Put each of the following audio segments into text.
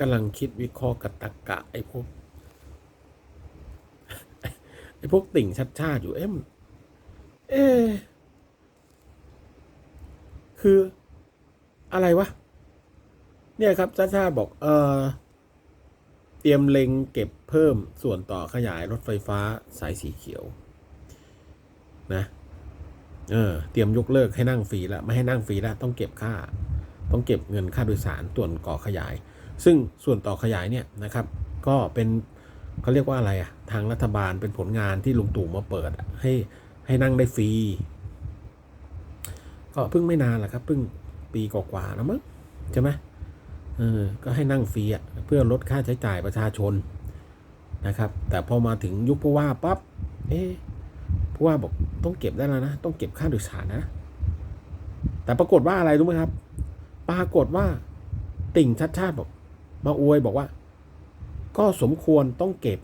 กำลังคิดวิเคราะห์กับตรกกะ ไอ้พวกไอ้พวกติ่งชัดชาติอยู่เอ็มเอคืออะไรวะ เนี่ยครับชัดชาติบอก เออเตรียมเล็งเก็บเพิ่มส่วนต่อขยายรถไฟฟ้าสายสีเขียว นะ เออ เตรียมยกเลิกให้นั่งฟรีแล้วไม่ให้นั่งฟรีแล้วต้องเก็บค่า ต้องเก็บเงินค่าโดยสารส่วนก่อขยาย ซึ่งส่วนต่อขยายเนี่ยนะครับ ก็เป็นเขาเรียกว่าอะไรอะทางรัฐบาลเป็นผลงานที่ลุงตู่มาเปิดให้ให้นั่งได้ฟรี ก็เพิ่งไม่นานแหละครับเพิ่งปีกว่าๆนะมั้งใช่ไหมเออก็ให้นั่งฟรีอะเพื่อลดค่าใช้จ่ายประชาชนนะครับ แต่พอมาถึงยุคผู้ว่าปั๊บเอ๊ผู้ว่าบอกต้องเก็บได้แล้วนะ ต้องเก็บค่าโดยสารนะ แต่ปรากฏว่าอะไรรู้ไหมครับ ปรากฏว่าติ่งชัดชาติบอก มาอวยบอกว่า ก็สมควรต้องเก็บ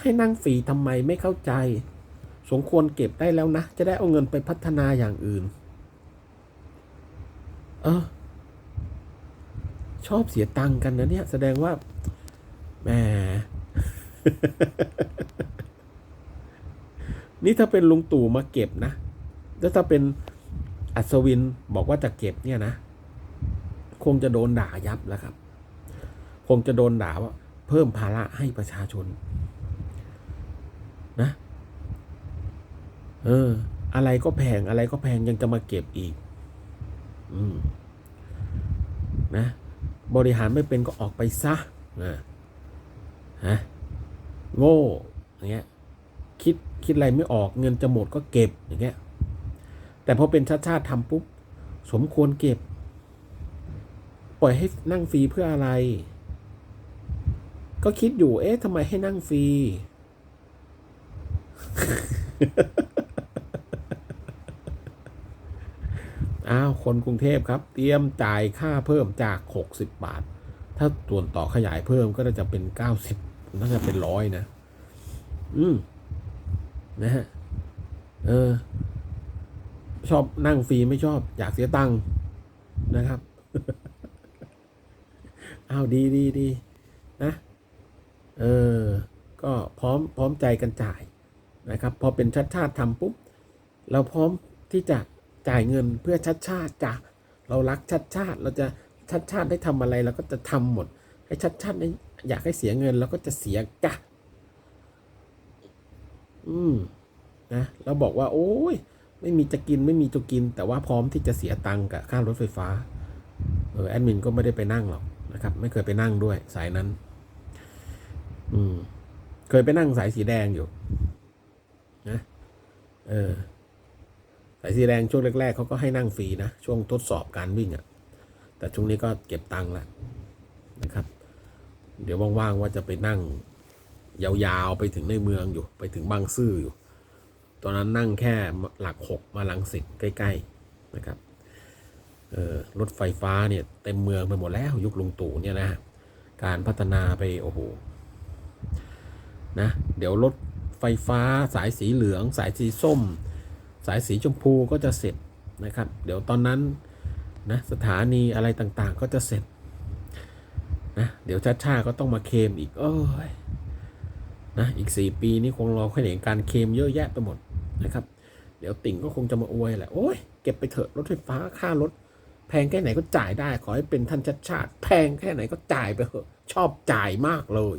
ให้นั่งฟรีทำไมไม่เข้าใจ สมควรเก็บได้แล้วนะ จะได้เอาเงินไปพัฒนาอย่างอื่น เออ ชอบเสียตังกันนะเนี่ย แสดงว่าแหมนี่ถ้าเป็นลุงตู่มาเก็บนะ แล้วถ้าเป็นอัศวินบอกว่าจะเก็บเนี่ยนะ คงจะโดนด่ายับแล้วครับ คงจะโดนด่าว่า เพิ่มภาระให้ประชาชน นะ เออ อะไรก็แพงอะไรก็แพงยังจะมาเก็บอีก อืม นะ บริหารไม่เป็นก็ออกไปซะนะฮะโง่อย่างเงี้ย คิดคิดอะไรไม่ออกเงินจะหมดก็เก็บอย่างเงี้ย แต่พอเป็นชาติชาติทำปุ๊บ สมควรเก็บ ปล่อยให้นั่งฟรีเพื่ออะไร ก็คิดอยู่ เอ๊ะทำไมให้นั่งฟรี อ้าว คนกรุงเทพครับ เตรียมจ่ายค่าเพิ่มจาก 60 บาท ถ้าส่วนต่อขยายเพิ่มก็จะเป็น 90น่าจะเป็นร้อยนะ อืม นะฮะ เออ ชอบนั่งฟรีไม่ชอบ อยากเสียตังค์นะครับ อ้าว ดีดีดีนะ เออ ก็พร้อมพร้อมใจกันจ่ายนะครับ พอเป็นชัดชาติทำปุ๊บเราพร้อมที่จะจ่ายเงินเพื่อชัดชาติจ้ะเรารักชัดชาติเราจะชัดชาติได้ทำอะไรเราก็จะทำหมด ให้ชัดชาติได้อยากให้เสียเงินเราก็จะเสียกะอืมนะเราบอกว่า โอ้ยไม่มีจะกินไม่มีจะกิน แต่ว่าพร้อมที่จะเสียตังค์กับค่ารถไฟฟ้าเออแอดมินก็ไม่ได้ไปนั่งหรอกนะครับ ไม่เคยไปนั่งด้วยสายนั้น อืม เคยไปนั่งสายสีแดงอยู่ นะ เออ สายสีแดงช่วงแรกๆเขาก็ให้นั่งฟรีนะ ช่วงทดสอบการวิ่งอะ่ะ แต่ช่วงนี้ก็เก็บตังค์ละนะครับ เดี๋ยวว่างๆว่าจะไปนั่ง ยาวๆไปถึงในเมืองอยู่ ไปถึงบางซื่ออยู่ ตอนนั้นนั่งแค่หลักหกมาหลังสิบใกล้ ๆ นะครับเออรถไฟฟ้าเนี่ยเต็มเมืองไปหมดแล้วยุคลุงตู่เนี่ยนะ การพัฒนาไปโอ้โห นะเดี๋ยวรถไฟฟ้าสายสีเหลือง สายสีส้ม สายสีชมพูก็จะเสร็จนะครับ เดี๋ยวตอนนั้นนะสถานีอะไรต่างๆ ก็จะเสร็จนะเดี๋ยวชาชาก็ต้องมาเคมอีกเอ้ยนะอีกสี่ปีนี้คงรอค่อยเห็นการเคมเยอะแยะไปหมดนะครับ เดี๋ยวติ่งก็คงจะมาอวยแหละโอ้ยเก็บไปเถอะรถไฟฟ้าค่ารถแพงแค่ไหนก็จ่ายได้ ขอให้เป็นท่านชัดชาติ แพงแค่ไหนก็จ่ายไปเถอะชอบจ่ายมากเลย